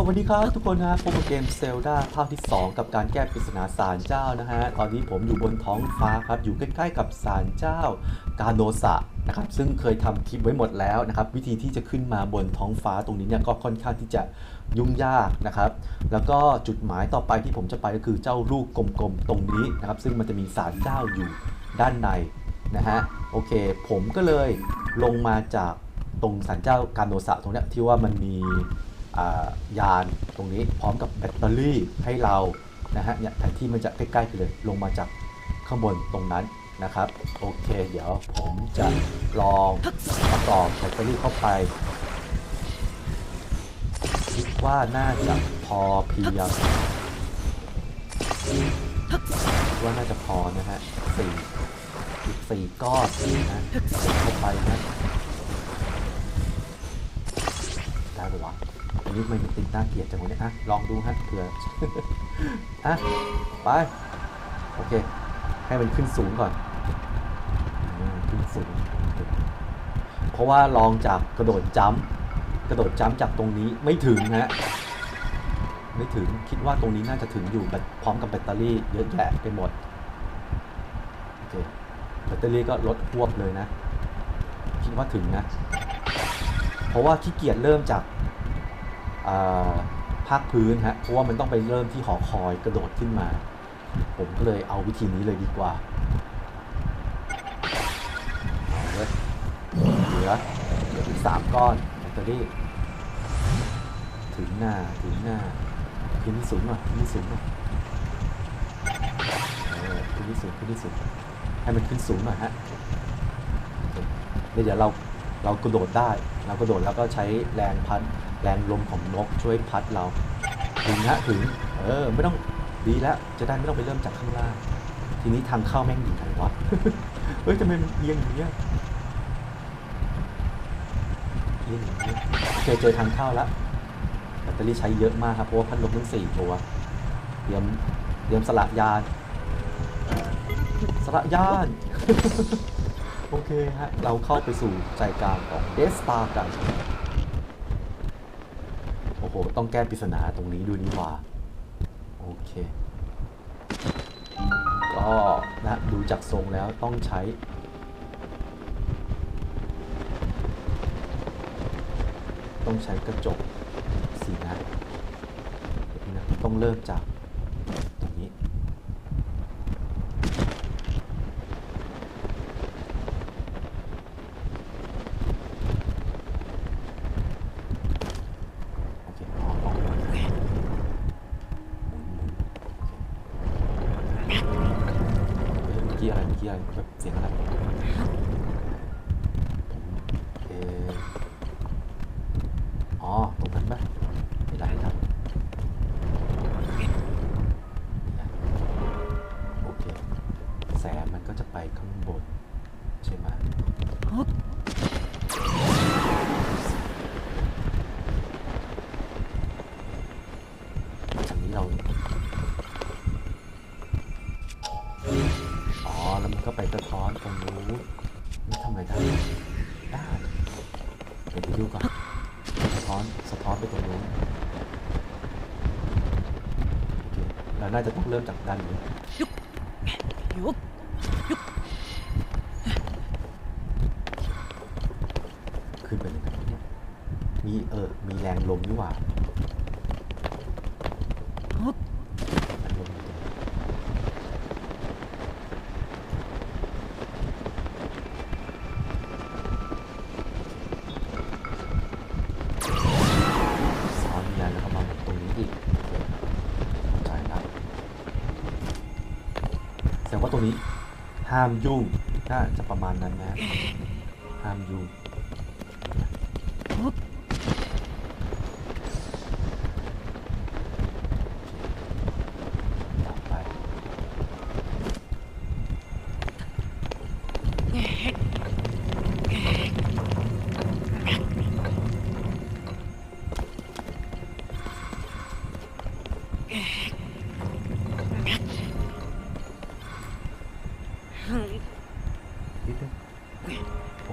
สวัสดีครับทุกคนนะพบกับเกมเซลดาภาคที่ 2 กับการแก้ปริศนาศาลเจ้านะฮะ ตอนนี้ผมอยู่บนท้องฟ้าครับ อยู่ใกล้ๆกับศาลเจ้ากาโนสะนะครับ ซึ่งเคยทำคลิปไว้หมดแล้วนะครับ วิธีที่จะขึ้นมาบนท้องฟ้าตรงนี้เนี่ยก็ค่อนข้างที่จะยุ่งยากนะครับ แล้วก็จุดหมายต่อไปที่ผมจะไปก็คือเจ้าลูกกลมๆตรงนี้นะครับ ซึ่งมันจะมีศาลเจ้าอยู่ด้านในนะฮะ โอเค ผมก็เลยลงมาจากตรงศาลเจ้ากาโนสะตรงเนี้ยที่ว่ามันมี ยานตรงนี้พร้อมกับแบตเตอรี่ให้เรานะฮะเนี่ยแผนที่มันจะใกล้ๆกันเลยลงมาจากข้างบนตรงนั้นนะครับ โอเค เดี๋ยวผมจะลองประกอบแบตเตอรี่เข้าไป คิดว่าน่าจะพอเพียงว่าน่าจะพอนะฮะสี่อีกสี่ก้อนนะเข้าไปนะได้ปะวะ อันนี้มันติดน่าเกียดจังวะเนี่ยอะลองดูฮะเผื่ออะไปโอเค ให้มันขึ้นสูงก่อนขึ้นสูง เพราะว่าลองจากกระโดดจัมกระโดดจัมจากตรงนี้ไม่ถึงฮะไม่ถึงคิดว่าตรงนี้น่าจะถึงอยู่แบตพร้อมกับแบตเตอรี่เยอะแยะไปหมดโอเคแบตเตอรี่ก็ลดหวบเลยนะ คิดว่าถึงนะ เพราะว่าขี้เกียจเริ่มจาก ภาคพื้นฮะเพราะว่ามันต้องไปเริ่มที่หอคอยกระโดดขึ้นมา ผมก็เลยเอาวิธีนี้เลยดีกว่าเหลือเหลืออีกสามก้อนแบตเตอรี่ถึงหน้าถึงหน้าขึ้นที่สูงหน่อยขึ้นที่สูงหน่อยเออขึ้นที่สูงขึ้นที่สูงให้มันขึ้นสูงหน่อยฮะเคแล้วเดี๋ยวเราเรากระโดดได้ เรากระโดดแล้วก็ใช้แรงพัด แรงลมของนกช่วยพัดเราถึงฮะถึง เออ ไม่ต้องดีแล้ว จะได้ไม่ต้องไปเริ่มจากข้างล่าง ทีนี้ทางเข้าแม่งอยู่ไหนวะ เฮ้ยทำไมมันเอียงอย่างเงี้ยเอียงอย่างเงี้ยโอเคเจอทางเข้าแล้วแบตเตอรี่ใช้เยอะมากครับ เพราะว่าพัดลมทั้งสี่ตัวเตรียมเตรียมสละยานสละยานโอเคฮะ เราเข้าไปสู่ใจกลางของเดสตากัน อ้โห ต้องแก้ปริศนาตรงนี้ด้วยนี่หว่า โอเค ก็นะดูจากทรงแล้วต้องใช้ต้องใช้กระจกสีนะ ต้องเริ่มจากตรงนี้ โอเคอ๋อต้องหมุนหมุนหมุนโอเคเฮ้ยเมื่อกี้อะไรเมื่อกี้อะไร แบบเสียงอะไรผมเอออ๋อ ตรงนั้นปะ ก็ไปสะท้อนตรงนู้นนี่ทำอะไรได้ได้เดี๋ยวไปดูก่อนสะท้อนสะท้อนไปตรงนู้นเราน่าจะต้องเริ่มจากด้านนี้よっขึ้นไปเลยนะเนี่ยมีเออมีแรงลมนี่หว่า ตรงนี้ ห้ามยุ่งน่าจะประมาณนั้นนะห้ามยุ่ง นิดนึงโ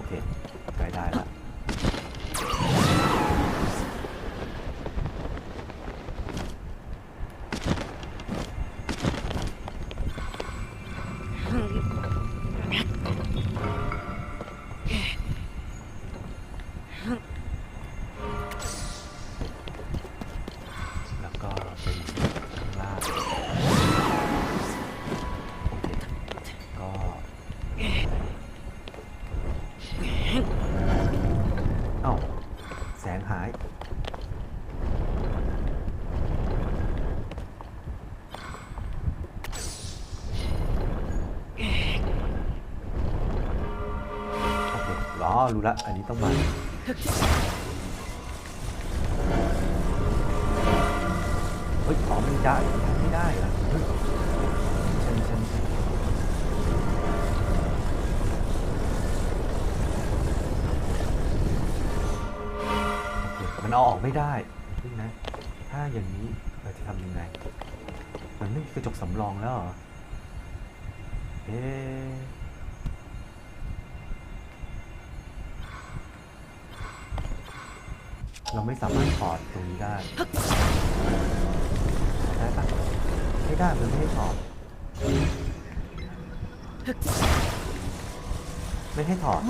รู้ละ อันนี้ต้องมาเฮ้ยอ๋อไม่ได้ไม่ได้อเฮ้ยฉันฉันมันเอาออกไม่ได้นะ ถ้าอย่างนี้เราจะทำยังไง มันไม่มีกระจกสำรองแล้วเหรอ เอ๊ เราไม่สามารถถอดตรงนี้ได้ ได้ปะไม่ได้มันไม่ให้ถอด ไม่ให้ถอด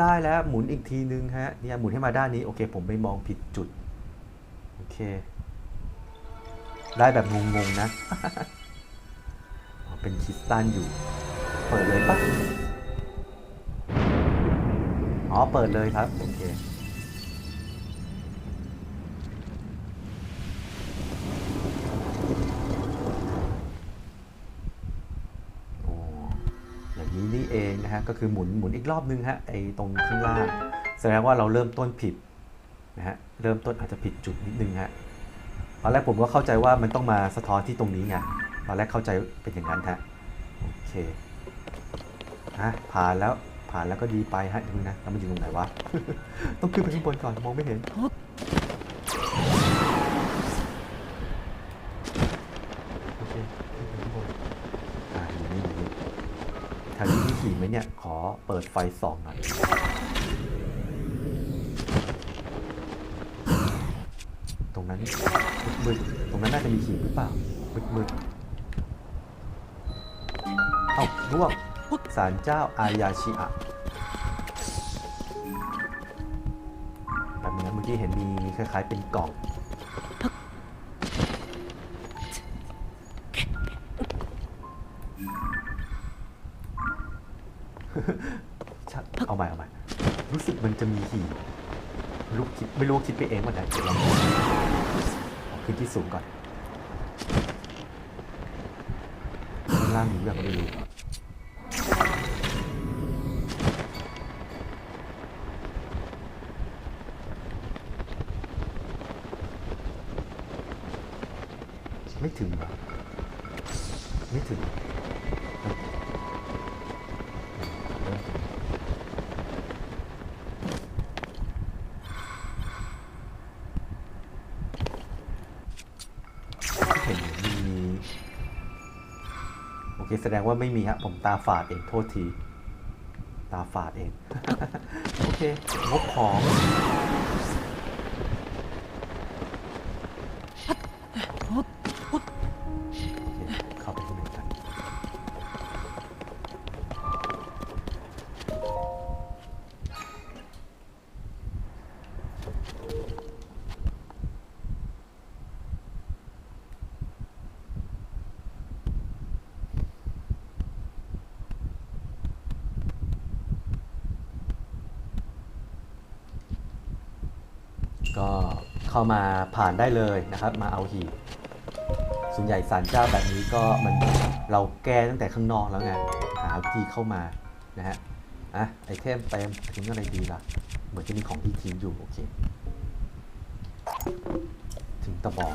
ได้แล้วหมุนอีกทีนึงฮะเนี่ยหมุนให้มาด้านนี้โอเค ผมไปมองผิดจุดโอเค ได้แบบงงๆนะเป็นคริสตัลอยู่ เปิดเลยปะอ๋อเปิดเลยครับโอเค โอ้อย่างนี้นี่เองนะฮะ ก็คือหมุนหมุนอีกรอบนึงฮะไอ้ตรงข้างล่าง แสดงว่าเราเริ่มต้นผิดนะฮะเริ่มต้นอาจจะผิดจุดนิดนึงฮะตอนแรกผมก็เข้าใจว่ามันต้องมาสะท้อนที่ตรงนี้ไงตอนแรกเข้าใจเป็นอย่างนั้นฮะโอเคฮะผ่านแล้วผ่านแล้วก็ดีไปฮะดูนะแล้วมันอยู่ตรงไหนวะต้องขึ้นไปข้างบนก่อนมองไม่เห็นโอเคขึ้นไปข้างบนอ่าอยู่นี่อยู่นี่แถวนี้ มีขี่ไหมเนี่ย ขอเปิดไฟส่องหน่อยตรงนั้นมืดๆตรงนั้นน่าจะมีขี่หรือเปล่ามืดๆเอ้าร่วงศาลเจ้าอายาชิอะแบบนี้เมื่อกี้เห็นมีคล้ายๆเป็นกล่อง เอาใหม่เอาใหม่รู้สึกมันจะมีหีบลูกคิดไม่รู้ว่าคิดไปเองวันไหนเดี๋ยวลองดูเอาขึ้นที่สูงก่อนข้างล่างมีแบบไม่รู้ไม่ถึงเหรอไม่ถึง สดงว่าไม่มีฮะผมตาฝาดเองโทษที ตาฝาดเอง โอเคงบของ เข้ามาผ่านได้เลยนะครับ มาเอาหีบส่วนใหญ่สารเจ้าแบบนี้ก็มันเราแก้ตั้งแต่ข้างนอกแล้วไงหาวิธีเข้ามานะฮะอะไอเทมเต็มทิ้งอะไรดีล่ะ เหมือนจะมีของที่ทิ้งอยู่โอเคถึงตะบอง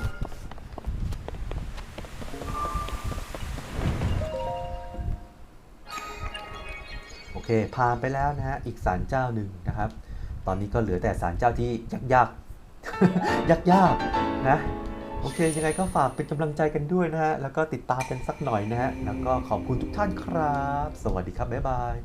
โอเคผ่านไปแล้วนะฮะ อีกศาลเจ้าหนึ่งนะครับ ตอนนี้ก็เหลือแต่ศาลเจ้าที่ยากๆ ยากๆนะโอเคยังไงก็ฝากเป็นกำลังใจกันด้วยนะฮะ แล้วก็ติดตามกันสักหน่อยนะฮะ แล้วก็ขอบคุณทุกท่านครับ สวัสดีครับ บ๊ายบาย